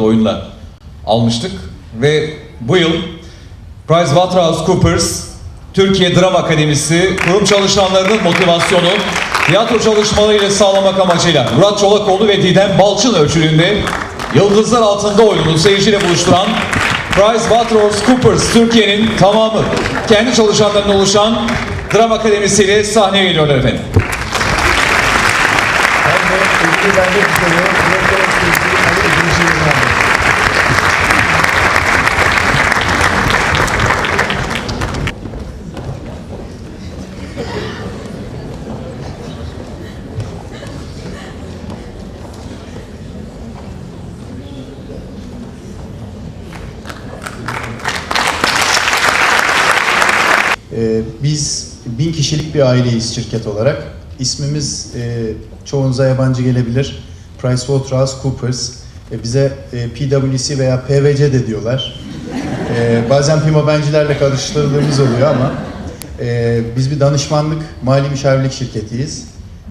oyunla almıştık ve bu yıl PricewaterhouseCoopers Türkiye Drama Akademisi kurum çalışanlarının motivasyonu tiyatro çalışmalarıyla sağlamak amacıyla Murat Çolakoğlu ve Didem Balçın ölçülüğünde Yıldızlar Altında oyununu seyirciyle buluşturan PricewaterhouseCoopers Türkiye'nin tamamı kendi çalışanlarından oluşan Drama Akademisi ile sahneye geliyorlar efendim. Ben de ilgili vermek üzere direktör sevgili Ali Ödülcü Yılmaz. Ee, Biz bin kişilik bir aileyiz şirket olarak. İsmimiz e, çoğunuza yabancı gelebilir. PricewaterhouseCoopers. E, bize e, PwC veya PwC de diyorlar. E, bazen pimabencilerle karıştırıldığımız oluyor ama e, biz bir danışmanlık, mali müşavirlik şirketiyiz.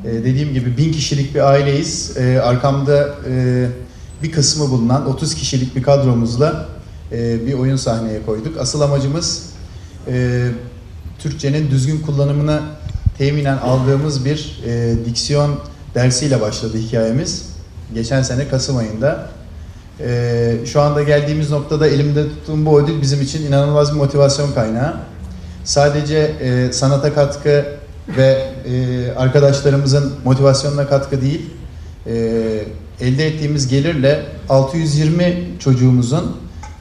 E, dediğim gibi bin kişilik bir aileyiz. E, arkamda e, bir kısmı bulunan 30 kişilik bir kadromuzla e, bir oyun sahneye koyduk. Asıl amacımız e, Türkçenin düzgün kullanımını teminen aldığımız bir e, diksiyon dersiyle başladı hikayemiz. Geçen sene Kasım ayında. E, şu anda geldiğimiz noktada elimde tuttuğum bu ödül bizim için inanılmaz bir motivasyon kaynağı. Sadece e, sanata katkı ve e, arkadaşlarımızın motivasyonuna katkı değil, e, elde ettiğimiz gelirle 620 çocuğumuzun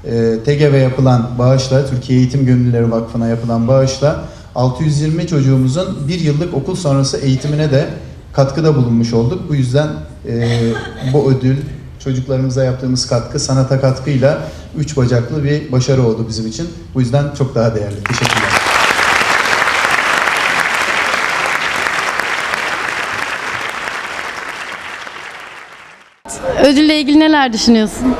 e, TGV yapılan bağışla, Türkiye Eğitim Gönüllüleri Vakfı'na yapılan bağışla 620 çocuğumuzun bir yıllık okul sonrası eğitimine de katkıda bulunmuş olduk. Bu yüzden e, bu ödül çocuklarımıza yaptığımız katkı, sanata katkıyla üç bacaklı bir başarı oldu bizim için. Bu yüzden çok daha değerli. Teşekkürler. Ödülle ilgili neler düşünüyorsun?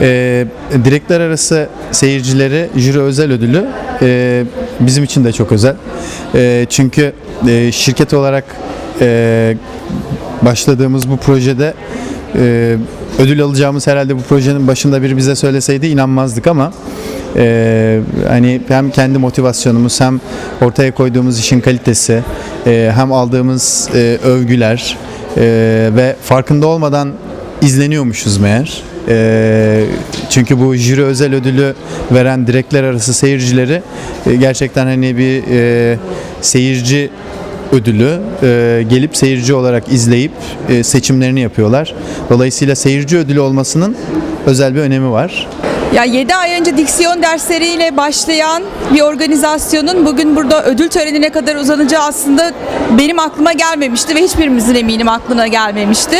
Ee, direkler arası seyircileri jüri özel ödülü e, bizim için de çok özel. E, çünkü e, şirket olarak e, başladığımız bu projede e, ödül alacağımız herhalde bu projenin başında biri bize söyleseydi inanmazdık ama e, hani hem kendi motivasyonumuz hem ortaya koyduğumuz işin kalitesi e, hem aldığımız e, övgüler e, ve farkında olmadan izleniyormuşuz meğer. E, çünkü bu jüri özel ödülü veren direkler arası seyircileri e, gerçekten hani bir e, seyirci ödülü e, gelip seyirci olarak izleyip e, seçimlerini yapıyorlar. Dolayısıyla seyirci ödülü olmasının özel bir önemi var. Ya 7 ay önce diksiyon dersleriyle başlayan bir organizasyonun bugün burada ödül törenine kadar uzanacağı aslında benim aklıma gelmemişti ve hiçbirimizin eminim aklına gelmemişti.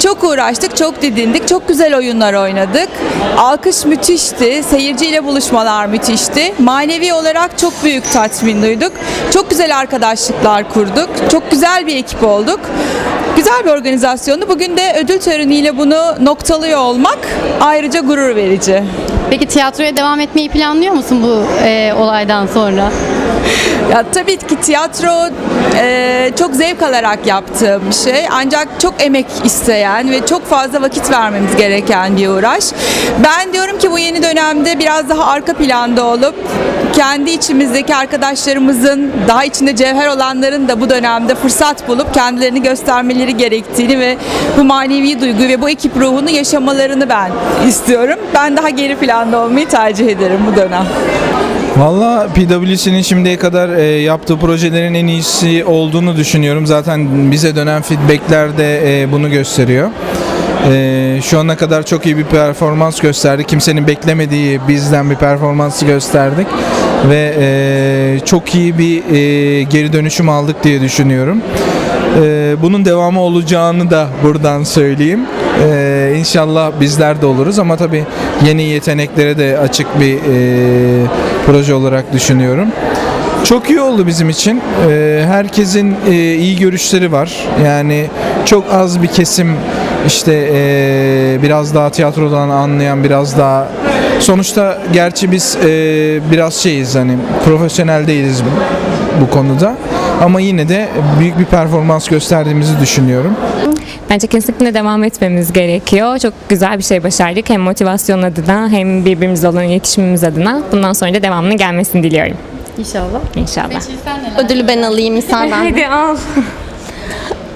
Çok uğraştık, çok didindik, çok güzel oyunlar oynadık. Alkış müthişti, seyirciyle buluşmalar müthişti. Manevi olarak çok büyük tatmin duyduk. Çok güzel arkadaşlıklar kurduk. Çok güzel bir ekip olduk. Güzel bir organizasyondu. Bugün de ödül töreniyle bunu noktalıyor olmak ayrıca gurur verici. Peki tiyatroya devam etmeyi planlıyor musun bu e, olaydan sonra? Ya tabii ki tiyatro e, çok zevk alarak yaptığım bir şey. Ancak çok emek isteyen ve çok fazla vakit vermemiz gereken bir uğraş. Ben diyorum ki bu yeni dönemde biraz daha arka planda olup kendi içimizdeki arkadaşlarımızın daha içinde cevher olanların da bu dönemde fırsat bulup kendilerini göstermeleri gerektiğini ve bu manevi duyguyu ve bu ekip ruhunu yaşamalarını ben istiyorum. Ben daha geri planda olmayı tercih ederim bu dönem. Valla PwC'nin şimdiye kadar e, yaptığı projelerin en iyisi olduğunu düşünüyorum. Zaten bize dönen feedbackler de e, bunu gösteriyor. E, şu ana kadar çok iyi bir performans gösterdi. Kimsenin beklemediği bizden bir performansı gösterdik. Ve e, çok iyi bir e, geri dönüşüm aldık diye düşünüyorum. E, bunun devamı olacağını da buradan söyleyeyim. E, inşallah bizler de oluruz ama tabii yeni yeteneklere de açık bir e, proje olarak düşünüyorum. Çok iyi oldu bizim için. E, herkesin e, iyi görüşleri var. Yani çok az bir kesim işte e, biraz daha tiyatrodan anlayan, biraz daha sonuçta gerçi biz e, biraz şeyiz hani profesyonel değiliz bu, bu konuda. Ama yine de büyük bir performans gösterdiğimizi düşünüyorum. Bence kesinlikle devam etmemiz gerekiyor. Çok güzel bir şey başardık. Hem motivasyon adına hem birbirimizle olan iletişimimiz adına. Bundan sonra da devamının gelmesini diliyorum. İnşallah. İnşallah. Ödülü ben alayım misal ben. Hadi al.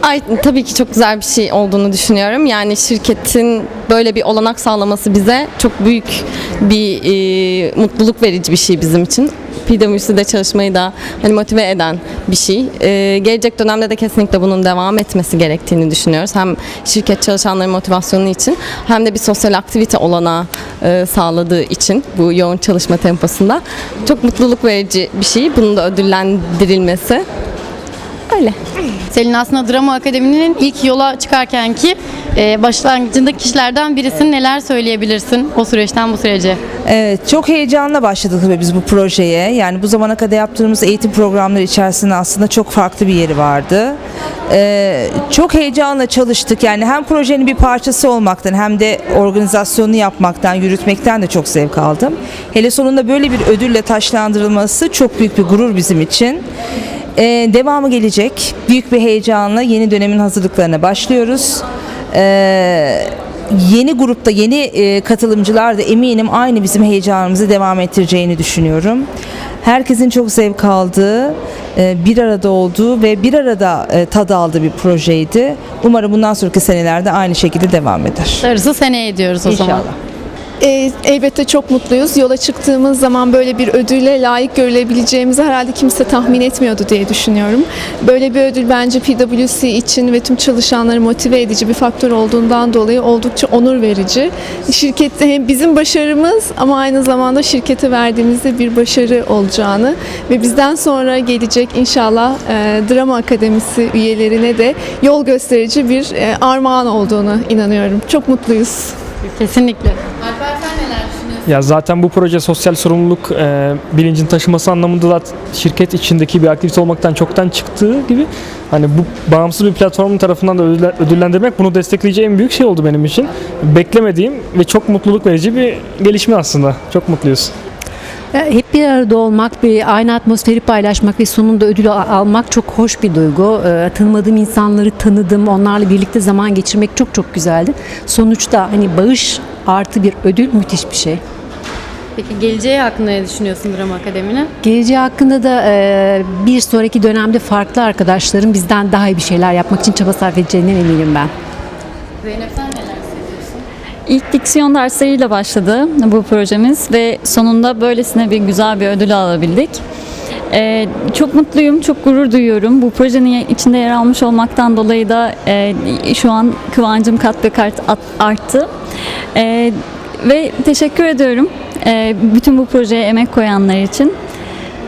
Ay tabii ki çok güzel bir şey olduğunu düşünüyorum. Yani şirketin böyle bir olanak sağlaması bize çok büyük bir e, mutluluk verici bir şey bizim için. PwC'de çalışmayı da hani motive eden bir şey. E, gelecek dönemde de kesinlikle bunun devam etmesi gerektiğini düşünüyoruz. Hem şirket çalışanların motivasyonu için hem de bir sosyal aktivite olanağı e, sağladığı için bu yoğun çalışma temposunda çok mutluluk verici bir şey. Bunun da ödüllendirilmesi. Öyle. Selin aslında Drama Akademi'nin ilk yola çıkarkenki e, başlangıcındaki kişilerden birisin. Neler söyleyebilirsin o süreçten bu sürece? Evet, çok heyecanla başladık tabii biz bu projeye. Yani bu zamana kadar yaptığımız eğitim programları içerisinde aslında çok farklı bir yeri vardı. Ee, çok heyecanla çalıştık. Yani hem projenin bir parçası olmaktan hem de organizasyonunu yapmaktan, yürütmekten de çok zevk aldım. Hele sonunda böyle bir ödülle taşlandırılması çok büyük bir gurur bizim için. Ee, devamı gelecek. Büyük bir heyecanla yeni dönemin hazırlıklarına başlıyoruz. Ee, yeni grupta yeni e, katılımcılar da eminim aynı bizim heyecanımızı devam ettireceğini düşünüyorum. Herkesin çok zevk aldığı, e, bir arada olduğu ve bir arada e, tad aldığı bir projeydi. Umarım bundan sonraki senelerde aynı şekilde devam eder. Darısı seneye diyoruz o zaman. E, elbette çok mutluyuz. Yola çıktığımız zaman böyle bir ödülle layık görülebileceğimizi herhalde kimse tahmin etmiyordu diye düşünüyorum. Böyle bir ödül bence PwC için ve tüm çalışanları motive edici bir faktör olduğundan dolayı oldukça onur verici. Şirkette hem bizim başarımız ama aynı zamanda şirkete verdiğimizde bir başarı olacağını ve bizden sonra gelecek inşallah e, Drama Akademisi üyelerine de yol gösterici bir e, armağan olduğunu inanıyorum. Çok mutluyuz. Kesinlikle. Ya zaten bu proje sosyal sorumluluk e, bilincin taşıması anlamında da şirket içindeki bir aktivite olmaktan çoktan çıktığı gibi hani bu bağımsız bir platformun tarafından da ödülle- ödüllendirmek bunu destekleyici en büyük şey oldu benim için. Beklemediğim ve çok mutluluk verici bir gelişme aslında. Çok mutluyuz. Hep bir arada olmak, bir aynı atmosferi paylaşmak ve sonunda ödül al- almak çok hoş bir duygu. Ee, Tanımadığım insanları tanıdım, onlarla birlikte zaman geçirmek çok çok güzeldi. Sonuçta hani bağış artı bir ödül müthiş bir şey. Peki geleceği hakkında ne düşünüyorsun Drama Akademi'nin? Geleceği hakkında da e, bir sonraki dönemde farklı arkadaşların bizden daha iyi bir şeyler yapmak için çaba sarf edeceğinden eminim ben. Zeynep sen? İlk diksiyon dersleriyle başladı bu projemiz ve sonunda böylesine bir güzel bir ödül alabildik. Ee, çok mutluyum, çok gurur duyuyorum. Bu projenin içinde yer almış olmaktan dolayı da e, şu an kıvancım kat be kat at- arttı. Ee, ve teşekkür ediyorum e, bütün bu projeye emek koyanlar için.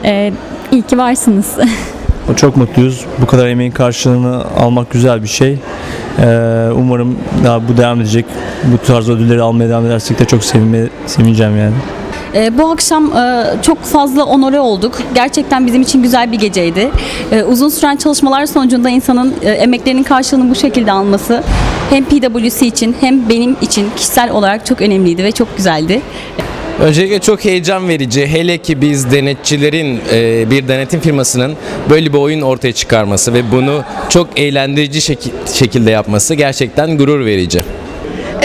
E, iyi ki varsınız. Çok mutluyuz. Bu kadar emeğin karşılığını almak güzel bir şey. Ee, umarım daha bu devam edecek. Bu tarz ödülleri almaya devam edersek de çok sevinme, sevineceğim yani. Ee, bu akşam e, çok fazla onore olduk. Gerçekten bizim için güzel bir geceydi. Ee, uzun süren çalışmalar sonucunda insanın e, emeklerinin karşılığını bu şekilde alması hem PwC için hem benim için kişisel olarak çok önemliydi ve çok güzeldi. Öncelikle çok heyecan verici. Hele ki biz denetçilerin, e, bir denetim firmasının böyle bir oyun ortaya çıkarması ve bunu çok eğlendirici şeki- şekilde yapması gerçekten gurur verici.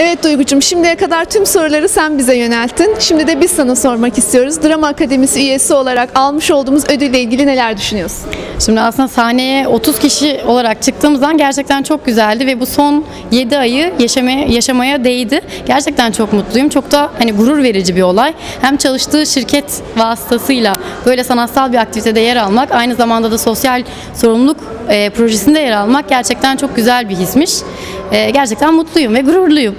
Evet Duygucuğum şimdiye kadar tüm soruları sen bize yönelttin. Şimdi de biz sana sormak istiyoruz. Drama Akademisi üyesi olarak almış olduğumuz ödülle ilgili neler düşünüyorsun? Şimdi aslında sahneye 30 kişi olarak çıktığımızdan gerçekten çok güzeldi ve bu son 7 ayı yaşamaya, yaşamaya değdi. Gerçekten çok mutluyum. Çok da hani gurur verici bir olay. Hem çalıştığı şirket vasıtasıyla böyle sanatsal bir aktivitede yer almak, aynı zamanda da sosyal sorumluluk e, projesinde yer almak gerçekten çok güzel bir hismiş. E, gerçekten mutluyum ve gururluyum.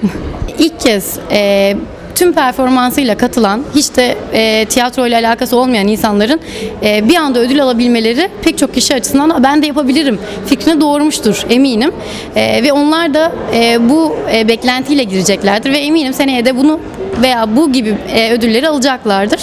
İlk kez e, tüm performansıyla katılan, hiç de e, tiyatro ile alakası olmayan insanların e, bir anda ödül alabilmeleri pek çok kişi açısından "Aa, ben de yapabilirim fikrine doğurmuştur eminim. E, ve onlar da e, bu e, beklentiyle gireceklerdir ve eminim seneye de bunu veya bu gibi e, ödülleri alacaklardır.